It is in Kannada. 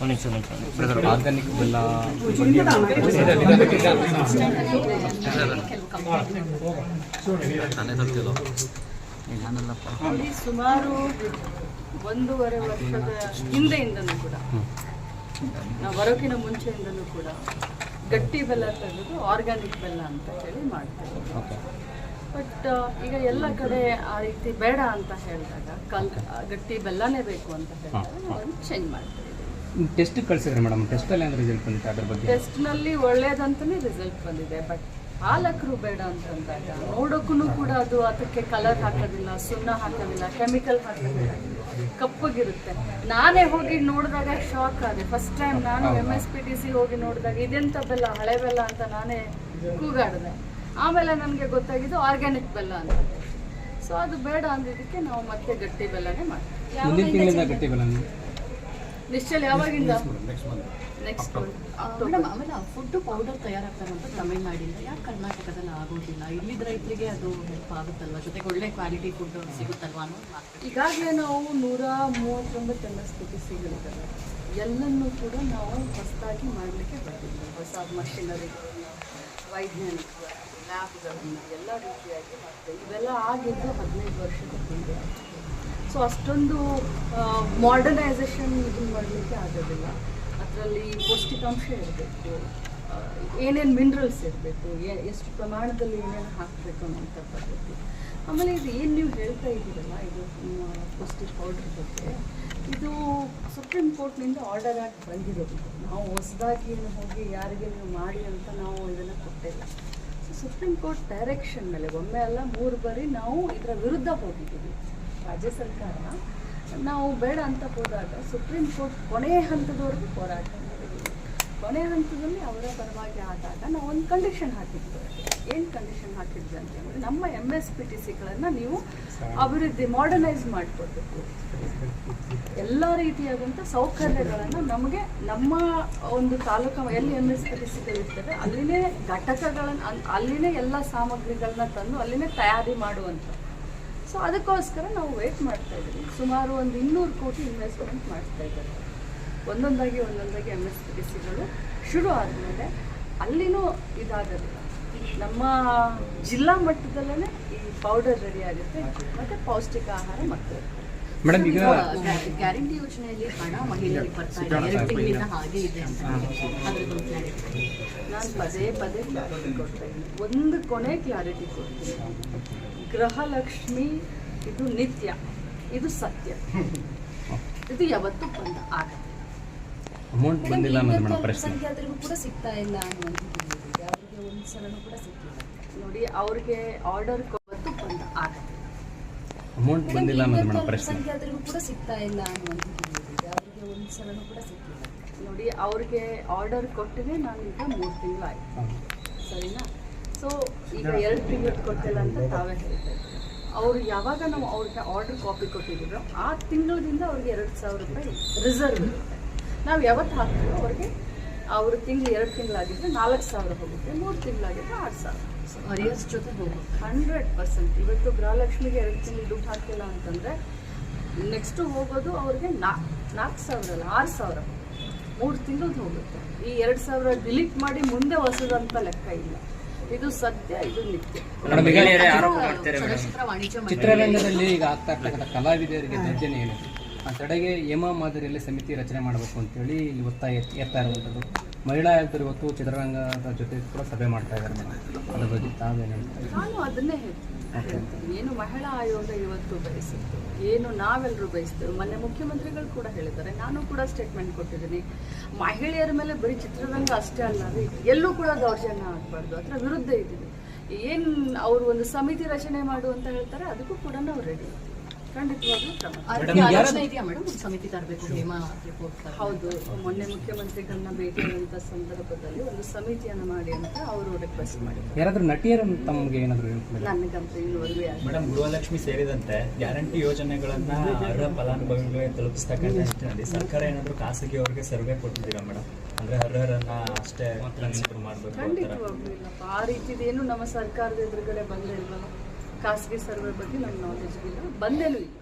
ಒಂದು ನಿಮಿಷ ನಿಮಿಷ ಬ್ರದರ್ ಆರ್ಗಾನಿಕ್ ಬೆಲ್ಲ ಸುಮಾರು ಒಂದೂವರೆ ವರ್ಷದ ಹಿಂದೆಯಿಂದನೂ ಕೂಡ ನಾವು ಬರೋಕಿನ ಮುಂಚೆಯಿಂದನೂ ಕೂಡ ಗಟ್ಟಿ ಬೆಲ್ಲ ತೆಗೆದು ಆರ್ಗ್ಯಾನಿಕ್ ಬೆಲ್ಲ ಅಂತ ಹೇಳಿ ಮಾಡ್ತೇವೆ. ಓಕೆ. ಬಟ್ ಈಗ ಎಲ್ಲ ಕಡೆ ಆ ರೀತಿ ಬೇಡ ಅಂತ ಹೇಳಿದಾಗ ಕಲ್ ಗಟ್ಟಿ ಬೆಲ್ಲನೇ ಬೇಕು ಅಂತ ಹೇಳಿದಾಗ ನಾವು ಚೇಂಜ್ ಮಾಡ್ತೀವಿ. ಟೆಸ್ಟ್ ಕಳಿಸಿದ್ರೆ ಮೇಡಮ್? ಟೆಸ್ಟಲ್ಲಿ ಏನು ರಿಸಲ್ಟ್ ಬಂದಿದೆ ಅದ್ರ ಬಗ್ಗೆ? ಟೆಸ್ಟ್ನಲ್ಲಿ ಒಳ್ಳೇದಂತಾನೆ ರಿಸಲ್ಟ್ ಬಂದಿದೆ ಬಟ್ ಹಾಲಕರು ಬೇಡ ಅಂತಂದಾಗ ನೋಡೋಕ್ಕೂ ಕೂಡ ಅದು ಅದಕ್ಕೆ ಕಲರ್ ಹಾಕೋದಿಲ್ಲ ಸುಣ್ಣ ಹಾಕೋದಿಲ್ಲ ಕೆಮಿಕಲ್ ಹಾಕೋದಿಲ್ಲ ಕಪ್ಪಗಿರುತ್ತೆ. ನಾನೇ ಹೋಗಿ ನೋಡಿದಾಗ ಶಾಕ್ ಆದೆ. ಫಸ್ಟ್ ಟೈಮ್ ನಾನು M S P T C ಹೋಗಿ ನೋಡಿದಾಗ ಇದೆಂತ ಬೆಲ್ಲ ಹಳೆ ಬೆಲ್ಲ ಅಂತ ನಾನೇ ಕೂಗಾಡಿದೆ. ಆಮೇಲೆ ನನಗೆ ಗೊತ್ತಾಗಿದ್ದು ಆರ್ಗ್ಯಾನಿಕ್ ಬೆಲ್ಲ ಅಂತ. ಸೊ ಅದು ಬೇಡ ಅಂದಿದ್ದಕ್ಕೆ ನಾವು ಮತ್ತೆ ಗಟ್ಟಿ ಬೆಲ್ಲನೇ ಮಾಡ್ತೀವಿ. ನಿಶ್ಚಲ್ ಯಾವಾಗಿಂದ? ನೆಕ್ಸ್ಟ್ ಮೇಡಮ್ ಆಮೇಲೆ ಫುಡ್ ಪೌಡರ್ ತಯಾರಾಗ್ತಾರಂತ ಅಂತ ತಮಿಳ್ನಾಡಿಂದ. ಯಾಕೆ ಕರ್ನಾಟಕದಲ್ಲಿ ಆಗೋದಿಲ್ಲ? ಇಲ್ಲಿದ್ದ ರೈತರಿಗೆ ಅದು ಹೆಲ್ಪ್ ಆಗುತ್ತಲ್ವಾ? ಜೊತೆಗೆ ಒಳ್ಳೆ ಕ್ವಾಲಿಟಿ ಫುಡ್ ಸಿಗುತ್ತಲ್ವಾ ಅನ್ನೋ ಮಾತು ಈಗಾಗಲೇ ನಾವು ನೂರ ಮೂವತ್ತೊಂಬತ್ತು ಎಂ ಎಸ್ ಸಿಗಳಿದ್ದಾವೆ ಎಲ್ಲನೂ ಕೂಡ ನಾವು ಹೊಸದಾಗಿ ಮಾಡಲಿಕ್ಕೆ ಬರ್ತಿದ್ವಿ ಹೊಸ ಮಷಿನರಿಗಳನ್ನು ವೈಜ್ಞಾನಿಕ ಲ್ಯಾಬ್ಗಳನ್ನು ಎಲ್ಲ ರೀತಿಯಾಗಿ ಮಾಡ್ತೇವೆ. ಇವೆಲ್ಲ ಆಗಿದ್ದು ಹದಿನೈದು ವರ್ಷದ ಹಿಂದೆ. ಸೊ ಅಷ್ಟೊಂದು ಮಾಡರ್ನೈಸೇಷನ್ ಇದನ್ನು ಮಾಡಲಿಕ್ಕೆ ಆಗೋದಿಲ್ಲ. ಅದರಲ್ಲಿ ಪೌಷ್ಟಿಕಾಂಶ ಇರಬೇಕು ಏನೇನು ಮಿನರಲ್ಸ್ ಇರಬೇಕು ಎಷ್ಟು ಪ್ರಮಾಣದಲ್ಲಿ ಏನೇನು ಹಾಕಬೇಕು ಅನ್ನೋಂಥ ಪದ್ಧತಿ. ಆಮೇಲೆ ಇದು ಏನು ನೀವು ಹೇಳ್ತಾ ಇದ್ದೀರಲ್ಲ, ಇದು ಪೌಷ್ಟಿಕ್ ಪೌಡರ್ ಬಗ್ಗೆ, ಇದು ಸುಪ್ರೀಂ ಕೋರ್ಟ್ನಿಂದ ಆರ್ಡರ್ ಆಗಿ ಬಂದಿರೋದು. ನಾವು ಹೊಸದಾಗಿ ಹೋಗಿ ಯಾರಿಗೆ ನೀವು ಮಾಡಿ ಅಂತ ನಾವು ಇದನ್ನು ಕೊಟ್ಟಿಲ್ಲ. ಸೊ ಸುಪ್ರೀಂ ಕೋರ್ಟ್ ಡೈರೆಕ್ಷನ್ ಮೇಲೆ ಒಮ್ಮೆ ಅಲ್ಲ, ಮೂರು ಬಾರಿ ನಾವು ಇದರ ವಿರುದ್ಧ ಹೋಗಿದ್ದೀವಿ. ರಾಜ್ಯ ಸರ್ಕಾರ ನಾವು ಬೇಡ ಅಂತ ಹೋದಾಗ ಸುಪ್ರೀಂ ಕೋರ್ಟ್ ಕೊನೆಯ ಹಂತದವರೆಗೂ ಹೋರಾಟ ಕೊನೆಯ ಹಂತದಲ್ಲಿ ಅವರ ಪರವಾಗಿ ಆದಾಗ ನಾವು ಒಂದು ಕಂಡೀಷನ್ ಹಾಕಿದ್ವಿ. ಏನು ಕಂಡೀಷನ್ ಹಾಕಿದ್ವಿ ಹೇಳಿದ್ರೆ ನಮ್ಮ ಎಂ ಎಸ್ ಪಿ ಟಿ ಸಿಗಳನ್ನು ನೀವು ಅಭಿವೃದ್ಧಿ ಮಾಡರ್ನೈಸ್ ಮಾಡಿಕೊಡ್ಬೇಕು ಎಲ್ಲ ರೀತಿಯಾದಂಥ ಸೌಕರ್ಯಗಳನ್ನು ನಮಗೆ ನಮ್ಮ ಒಂದು ತಾಲೂಕು, ಎಲ್ಲಿ ಎಂ ಎಸ್ ಪಿ ಟಿ ಇರ್ತದೆ, ಅಲ್ಲಿನೇ ಘಟಕಗಳನ್ನು ಅಲ್- ಅಲ್ಲಿನೇ ಎಲ್ಲ ಸಾಮಗ್ರಿಗಳನ್ನ ತಂದು ಅಲ್ಲಿನೇ ತಯಾರಿ ಮಾಡುವಂಥ ಸೊ ಅದಕ್ಕೋಸ್ಕರ ನಾವು ವೇಟ್ ಮಾಡ್ತಾ ಇದ್ದೀವಿ. ಸುಮಾರು ಒಂದು ಇನ್ನೂರು ಕೋಟಿ ಇನ್ವೆಸ್ಟ್ಮೆಂಟ್ ಮಾಡ್ತಾ ಇದ್ದಾರೆ. ಒಂದೊಂದಾಗಿ ಒಂದೊಂದಾಗಿ ಎಂ ಎಸ್ ಪಿ ಸಿಗಳು ಶುರು ಆದಮೇಲೆ ಅಲ್ಲಿನೂ ಇದಾಗೋದಿಲ್ಲ. ನಮ್ಮ ಜಿಲ್ಲಾ ಮಟ್ಟದಲ್ಲೇ ಈ ಪೌಡರ್ ರೆಡಿ ಆಗುತ್ತೆ. ಮತ್ತು ಪೌಷ್ಟಿಕ ಆಹಾರ ಮಕ್ಕಳು ಮೇಡಮ್ ಈಗ ಗ್ಯಾರಂಟಿ ಯೋಜನೆಯಲ್ಲಿ ಹಣ ಮಹಿಳೆಯರಿಗೆ ಬರ್ತಾ ಇದೆ. ಎರಡು ತಿಂಗಳಿಂದ ಹಾಗೆ ಇದೆ ಅಂತ ಅದ್ರದ್ದು ಕ್ಲಾರಿಟಿ ನಾನು ಪದೇ ಪದೇ ಕ್ಲಾರಿಟಿ ಕೊಡ್ತಾ ಇದ್ದೀನಿ ಒಂದು ಕೊನೆ ಕ್ಲಾರಿಟಿ ಕೊಡ್ತೀನಿ. ಗೃಹಲಕ್ಷ್ಮಿ ಇದು ನಿತ್ಯ ಇದು ಸತ್ಯ. ಇದು ಯಾವತ್ತೂ ಬಂದ ಆಗತ್ತೆ ಅಮೌಂಟ್ ಬಂದಿಲ್ಲ ಅನ್ನೋದು ಮೇಡಮ್ ಪ್ರಶ್ನೆ. ಕೂಡ ಸಿಗ್ತಾ ಇಲ್ಲ ಅನ್ನುವಂಥದ್ದು ಅವರಿಗೆ ಒಂದು ಸಲನೂ ಕೂಡ ಸಿಕ್ಕಿಲ್ಲ ನೋಡಿ ಅವ್ರಿಗೆ ಆರ್ಡರ್ ಅಮೌಂಟ್ ಬಂದಿಲ್ಲ ಅನ್ನೋದು ಮೇಡಮ್ ಪ್ರಶ್ನೆ. ಕೂಡ ಸಿಗ್ತಾ ಇಲ್ಲ ಅನ್ನುವಂಥದ್ದು ಅವರಿಗೆ ಒಂದು ಸಲನೂ ಕೂಡ ಸಿಕ್ಕಿಲ್ಲ ನೋಡಿ ಅವ್ರಿಗೆ ಆರ್ಡರ್ ಕೊಟ್ಟಿದೆ ನಾನು ಈಗ ಮೂರು ತಿಂಗಳಾಯ್ತು. ಸರಿನಾ? ಸೊ ಈಗ ಎರಡು ತಿಂಗಳು ಕೊಟ್ಟಿಲ್ಲ ಅಂತ ತಾವೇ ಹೇಳ್ತಾರೆ. ಅವರು ಯಾವಾಗ ನಾವು ಅವ್ರಿಗೆ ಆರ್ಡರ್ ಕಾಪಿ ಕೊಟ್ಟಿದ್ರು ಆ ತಿಂಗಳಿಂದ ಅವ್ರಿಗೆ ಎರಡು ಸಾವಿರ ರೂಪಾಯಿ ರಿಸರ್ವ್ ಇರುತ್ತೆ. ನಾವು ಯಾವತ್ತು ಹಾಕ್ತೀವೋ ಅವ್ರಿಗೆ ಅವ್ರ ತಿಂಗಳು ಎರಡು ತಿಂಗಳಾಗಿದ್ರೆ ನಾಲ್ಕು ಸಾವಿರ ಹೋಗುತ್ತೆ ಮೂರು ತಿಂಗಳಾಗಿದ್ರೆ ಆರು ಸಾವಿರ. ಜೊತೆ ಹೋಗುತ್ತೆ. Hundred percent. ಇವತ್ತು ಗೃಹಲಕ್ಷ್ಮಿಗೆ ಎರಡು ತಿಂಗಳು ದುಡ್ಡು ಹಾಕಿಲ್ಲ ಅಂತಂದರೆ ನೆಕ್ಸ್ಟು ಹೋಗೋದು ಅವ್ರಿಗೆ ನಾಲ್ಕು ನಾಲ್ಕು ಸಾವಿರ ಅಲ್ಲ ಆರು ಸಾವಿರ. ಮೂರು ತಿಂಗಳದ್ದು ಹೋಗುತ್ತೆ. ಈ ಎರಡು ಸಾವಿರ ಡಿಲೀಟ್ ಮಾಡಿ ಮುಂದೆ ಹೊಸದಂತ ಲೆಕ್ಕ ಇಲ್ಲ. ಇದು ಸತ್ಯ ಇದು ನಿತ್ಯ. ಚಲನಚಿತ್ರ ವಾಣಿಜ್ಯ ಚಿತ್ರರಂಗದಲ್ಲಿ ಈಗ ಆಗ್ತಾ ಇರ್ತಕ್ಕಂಥ ಕಲಾವಿದರಿಗೆ ದರ್ಜನೆ ಏನಿದೆ? ಆ ತಡೆಗೆ ಯಮ ಮಾದರಿಯಲ್ಲಿ ಸಮಿತಿ ರಚನೆ ಮಾಡಬೇಕು ಅಂತೇಳಿ ಇಲ್ಲಿ ಒತ್ತಾಯ ಎತ್- ಎತ್ತಾ ಇರುವಂಥದ್ದು. ಮಹಿಳಾ ಆಯುಕ್ತರು ಇವತ್ತು ಚಿತ್ರರಂಗದ ಜೊತೆ ಕೂಡ ಸಭೆ ಮಾಡ್ತಾ ಇದ್ದಾರೆ ಮೇಡಮ್. ಅದ್ರ ಬಗ್ಗೆ ತಾವೇನು ಹೇಳ್ತಾರೆ? ನಾನು ಅದನ್ನೇ ಹೇಳ್ತೀನಿ. ಹೇಳ್ತೀನಿ. ಏನು ಮಹಿಳಾ ಆಯೋಗ ಇವತ್ತು ಬಯಸಿತ್ತು ಏನು ನಾವೆಲ್ಲರೂ ಬಯಸ್ತೇವೆ ಮೊನ್ನೆ ಮುಖ್ಯಮಂತ್ರಿಗಳು ಕೂಡ ಹೇಳಿದ್ದಾರೆ. ನಾನು ಕೂಡ ಸ್ಟೇಟ್ಮೆಂಟ್ ಕೊಟ್ಟಿದ್ದೀನಿ. ಮಹಿಳೆಯರ ಮೇಲೆ ಬರೀ ಚಿತ್ರರಂಗ ಅಷ್ಟೇ ಅಲ್ಲ ಎಲ್ಲೂ ಕೂಡ ದೌರ್ಜನ್ಯ ಆಗಬಾರ್ದು. ಅದರ ವಿರುದ್ಧ ಇದ್ದೀವಿ. ಏನು ಅವರು ಒಂದು ಸಮಿತಿ ರಚನೆ ಮಾಡು ಅಂತ ಹೇಳ್ತಾರೆ ಅದಕ್ಕೂ ಕೂಡ ನಾವು ರೆಡಿ ಹೌದು ಮೊನ್ನೆ ಮುಖ್ಯಮಂತ್ರಿಗಳನ್ನ ಭೇಟಿಯಾದಂಥ ಸಂದರ್ಭದಲ್ಲಿ ಒಂದು ಸಮಿತಿಯನ್ನು ಮಾಡಿ ಅಂತ ಅವರು ರಿಕ್ವೆಸ್ಟ್ ಮಾಡಿದ್ರು. ಯಾರಾದ್ರೂ ನಟಿಯರು ತಮಗೆ ಏನಾದ್ರು ನನಗಂತೂ ಇನ್ನುವರೆಗೂ ಯಾರು ಮೇಡಮ್ ಗೃಹಲಕ್ಷ್ಮಿ ಸೇರಿದಂತೆ ಗ್ಯಾರಂಟಿ ಯೋಜನೆಗಳನ್ನ ಅರ್ಹ ಫಲಾನುಭವಿಗಳಿಗೆ ತಲುಪಿಸ್ತಕ್ಕಂಥ ನಿಟ್ಟಿನಲ್ಲಿ ಸರ್ಕಾರ ಖಾಸಗಿ ಖಾಸಗಿಯವರಿಗೆ ಸರ್ವೆ ಕೊಟ್ಟಿದ್ದೀರಾ ಮೇಡಮ್? ಅಂದ್ರೆ ಅರ್ಹರನ್ನ ಅಷ್ಟೇ ಕನ್ಸಿಡರ್ ಮಾಡಬೇಕು ಖಂಡಿತವಾಗ್ಲೂ ಇಲ್ಲಪ್ಪ. ಆ ರೀತಿದೇನು ನಮ್ಮ ಸರ್ಕಾರದ ಎದುರುಗಡೆ ಬಂದೇ ಇಲ್ವಲ್ಲ ಖಾಸಗಿ ಸರ್ವೆ ಬಗ್ಗೆ ನನ್ನ ನಾಲೆಜ್ ಇಲ್ಲ. ಬಂದೇನೂ ಇಲ್ಲ.